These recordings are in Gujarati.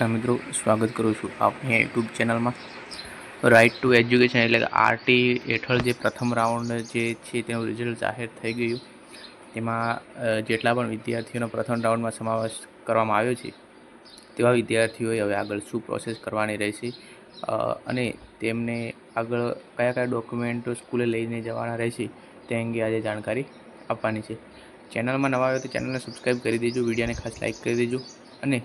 નમસ્કાર મિત્રો, સ્વાગત કરું છું આપની યુટ્યુબ ચેનલમાં. રાઇટ ટુ એજ્યુકેશન એટલે કે આરટી હેઠળ જે પ્રથમ રાઉન્ડ જે છે તેનું રિઝલ્ટ જાહેર થઈ ગયું. તેમાં જેટલા પણ વિદ્યાર્થીઓનો પ્રથમ રાઉન્ડમાં સમાવેશ કરવામાં આવ્યો છે, તેવા વિદ્યાર્થીઓએ હવે આગળ શું પ્રોસેસ કરવાની રહેશે અને તેમને આગળ કયા કયા ડોક્યુમેન્ટો સ્કૂલે લઈને જવાના રહેશે, તે અંગે આજે જાણકારી આપવાની છે. ચેનલમાં નવા આવ્યો તો ચેનલને સબસ્ક્રાઈબ કરી દેજો, વિડીયોને ખાસ લાઇક કરી દેજો, અને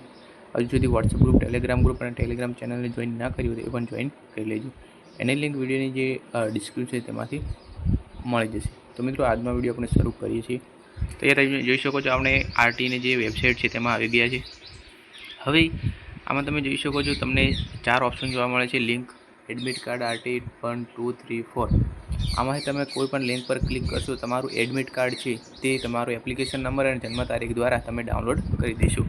હજુ સુધી વોટ્સઅપ ગ્રુપ ટેલિગ્રામ ગ્રુપ અને ટેલિગ્રામ ચેનલને જોઈન ના કરી હોય તો એ પણ જોઈન કરી લેજો. એની લિંક વિડીયોની જે ડિસ્ક્રિપ્શન છે તેમાંથી મળી જશે. તો મિત્રો, આજનો વીડિયો આપણે શરૂ કરીએ છીએ. તો અહીંયા તમે જોઈ શકો છો, આપણે આરટીની જે વેબસાઇટ છે તેમાં આવી ગયા છે. હવે આમાં તમે જોઈ શકો છો, તમને ચાર ઓપ્શન જોવા મળે છે. Link admit card RT one two three four આમાંથી તમે કોઈ પણ લિંક પર ક્લિક કરશો, તમારું એડમિટ કાર્ડ છે તે તમારો એપ્લિકેશન નંબર અને જન્મ તારીખ દ્વારા તમે ડાઉનલોડ કરી દેશો.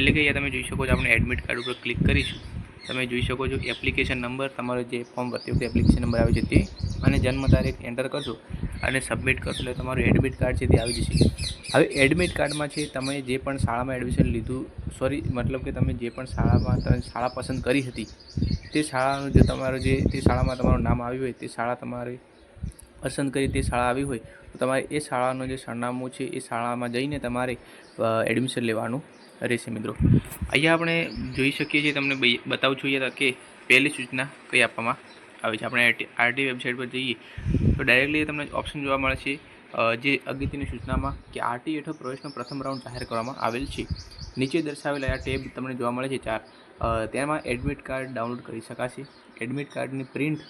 એટલે કે અહીંયા તમે જોઈ શકો છો આપણે એડમિટ કાર્ડ ઉપર ક્લિક કરીશું. તમે જોઈ શકો છો એપ્લિકેશન નંબર તમારો જે ફોર્મ ભરતી વખતે એપ્લિકેશન નંબર આવે છે તે, અને જન્મ તારીખ એન્ટર કરશો અને સબમિટ કરશો એટલે તમારું એડમિટ કાર્ડ છે તે આવી જશે. હવે એડમિટ કાર્ડમાં છે તમે જે પણ શાળામાં એડમિશન લીધું સોરી મતલબ કે તમે જે પણ શાળામાં તમે શાળા પસંદ કરી હતી, તે શાળાનું જે તમારું જે, તે શાળામાં તમારું નામ આવ્યું હોય, તે શાળા તમારે પસંદ કરી, તે શાળા આવી હોય, તો તમારે એ શાળાનું જે સરનામું છે એ શાળામાં જઈને તમારે એડમિશન લેવાનું. રહેશે મિત્રો. અહીંયા આપણે જોઈ શકીએ છીએ તમને બતાવું અહીંયા કે પહેલી સૂચના કઈ આપવામાં આવે છે. આપણે આરટી વેબસાઇટ પર જઈએ તો ડાયરેક્ટલી તમને ઓપ્શન જોવા મળે છે જે અગત્યની સૂચનામાં કે આરટી હેઠળ પ્રવેશનો પ્રથમ રાઉન્ડ જાહેર કરવામાં આવેલ છે. નીચે દર્શાવેલા આ ટેબ તમને જોવા મળે છે ચાર. તેમાં એડમિટ કાર્ડ ડાઉનલોડ કરી શકાશે. એડમિટ કાર્ડની પ્રિન્ટ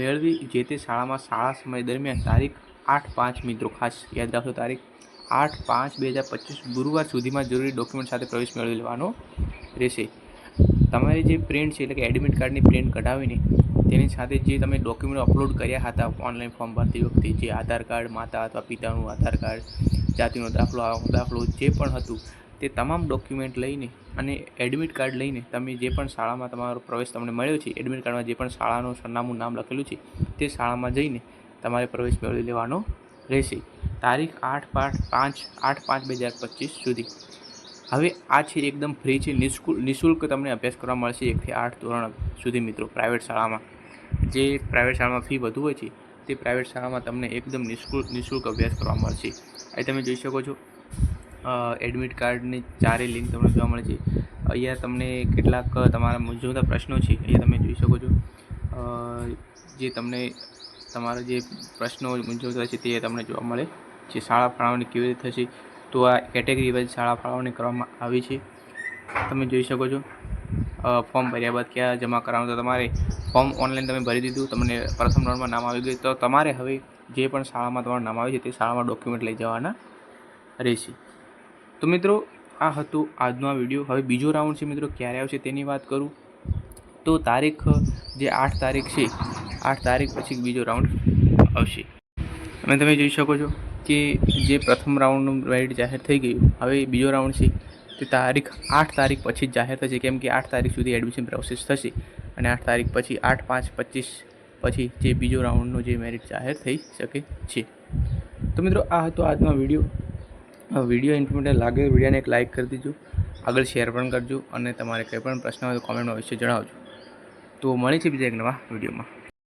મેળવી જે તે શાળામાં શાળા સમય દરમિયાન તારીખ આઠ પાંચ મિત્રો ખાસ યાદ રાખો તારીખ. આઠ પાંચ બે હજાર પચીસ ગુરુવાર સુધીમાં જરૂરી ડોક્યુમેન્ટ સાથે પ્રવેશ મેળવી લેવાનો રહેશે. તમારી જે પ્રિન્ટ છે, એટલે કે એડમિટ કાર્ડની પ્રિન્ટ કઢાવીને તેની સાથે જે તમે ડોક્યુમેન્ટ અપલોડ કર્યા હતા ઓનલાઈન ફોર્મ ભરતી વખતે, જે આધાર કાર્ડ, માતા અથવા પિતાનું આધાર કાર્ડ, જાતિનો દાખલો દાખલો જે પણ હતું, તે તમામ ડોક્યુમેન્ટ લઈને અને એડમિટ કાર્ડ લઈને તમે જે પણ શાળામાં તમારો પ્રવેશ તમને મળ્યો છે એડમિટ કાર્ડમાં જે પણ શાળાનું સરનામું, નામ લખેલું છે, તે શાળામાં જઈને તમારે પ્રવેશ મેળવી લેવાનો રહેશે. તારીખ આઠ પાંચ પાંચ, આઠ પાંચ બે હજાર પચીસ સુધી. હવે આ છે એકદમ ફ્રી છે નિઃશુલ્ક નિઃશુલ્ક તમને અભ્યાસ કરવા મળશે એકથી આઠ ધોરણ સુધી મિત્રો પ્રાઇવેટ શાળામાં. જે પ્રાઇવેટ શાળામાં ફી વધુ હોય છે, તે પ્રાઇવેટ શાળામાં તમને એકદમ નિઃશુલ્ક નિઃશુલ્ક અભ્યાસ કરવા મળશે. અહીં તમે જોઈ શકો છો એડમિટ કાર્ડની ચારે લિંક તમને જોવા મળે છે. અહીંયા તમને કેટલાક તમારા મૂંઝવતા પ્રશ્નો છે, અહીંયા તમે જોઈ શકો છો. જે તમને તમારા જે પ્રશ્નો મૂંઝવતા છે તે તમને જોવા મળે. છે શાળા ફાળવણી કેવી રીતે થશે, તો આ કેટેગરી વાઇઝ શાળા ફાળવણી કરવામાં આવી છે. તમે જોઈ શકો છો. ફોર્મ ભર્યા બાદ ક્યાં જમા કરાવવાનું તો તમારે ફોર્મ ઓનલાઈન તમે ભરી દીધું, તમને પ્રથમ રાઉન્ડમાં નામ આવી ગયું. તો તમારે હવે જે પણ શાળામાં તમારું નામ આવે છે, તે શાળામાં ડોક્યુમેન્ટ લઈ જવાના રહેશે. તો મિત્રો, આ હતો આજનો આ વીડિયો હવે બીજો રાઉન્ડ છે મિત્રો, ક્યારે આવશે તેની વાત કરું. તો તારીખ, જે આઠ તારીખ છે, આઠ તારીખ પછી બીજો રાઉન્ડ આવશે. અને તમે જોઈ શકો છો કે જે પ્રથમ રાઉન્ડનું મેરિટ જાહેર થઈ ગયું, હવે બીજો રાઉન્ડ છે, તે તારીખ આઠ તારીખ પછી જ જાહેર થશે, કેમ કે આઠ તારીખ સુધી એડમિશન પ્રોસેસ થશે અને આઠ તારીખ પછી આઠ, પાંચ, પચીસ પછી જે બીજો રાઉન્ડનો જે મેરિટ જાહેર થઈ શકે છે. તો મિત્રો, આ હતો આજનો વીડિયો વીડિયો ઇન્ફોર્મેટિવ લાગે વિડીયોને એક લાઇક કરી દીજો. આગળ શેર પણ કરજો અને તમારે કંઈ પણ પ્રશ્ન હોય તો કોમેન્ટમાં વિશે જણાવજો. તો મળે છે બીજા એક નવા વિડીયોમાં